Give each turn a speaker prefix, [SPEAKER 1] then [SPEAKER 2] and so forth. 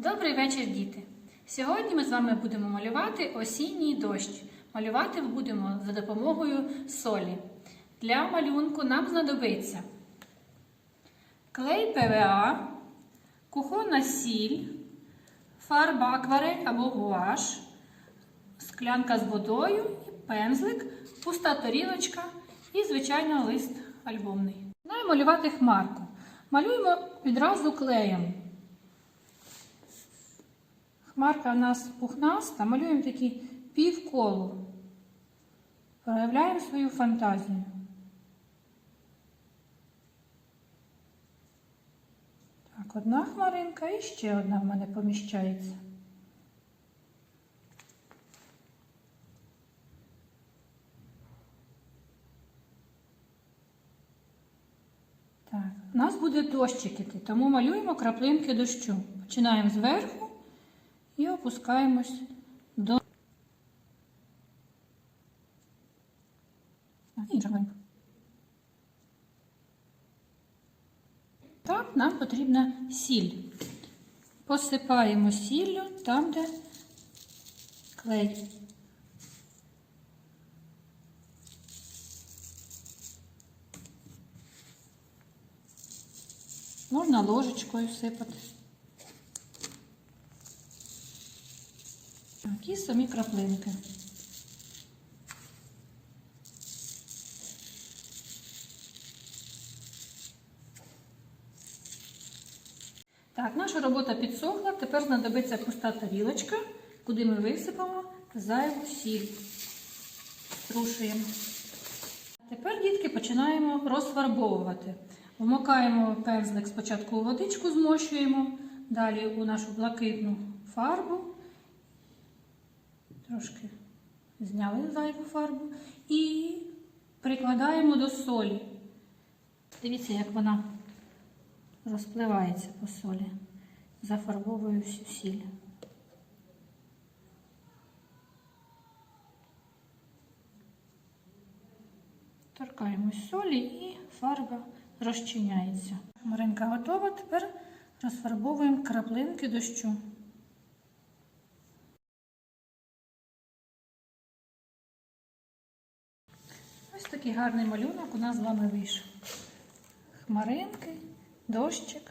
[SPEAKER 1] Добрий вечір, діти! Сьогодні ми з вами будемо малювати осінній дощ. Малювати будемо за допомогою солі. Для малюнку нам знадобиться клей ПВА, кухонна сіль, фарба акварель або гуаш, склянка з водою, пензлик, пуста тарілочка і, звичайно, лист альбомний. Починаємо малювати хмарку. Малюємо відразу клеєм. Хмарка у нас пухнаста, малюємо такі півколу. Проявляємо свою фантазію. Так, одна хмаринка і ще одна в мене поміщається. Так, у нас буде дощик тому малюємо краплинки дощу. Починаємо зверху і опускаємось до А. Так, нам потрібна сіль. Посипаємо сіллю там, де клей. Можна ложечкою сипати. Так, і самі краплинки. Так, наша робота підсохла. Тепер знадобиться пуста тарілочка, куди ми висипемо зайву сіль. Струшуємо. Тепер, дітки, починаємо розфарбовувати. Вмокаємо пензлик спочатку у водичку, змощуємо, далі у нашу блакитну фарбу. Трошки зняли зайву фарбу і прикладаємо до солі. Дивіться, як вона розпливається по солі. Зафарбовую всю сіль. Торкаємось солі і фарба розчиняється. Маринка готова. Тепер розфарбовуємо краплинки дощу. Ось такий гарний малюнок у нас з вами вийшов. Хмаринки, дощик.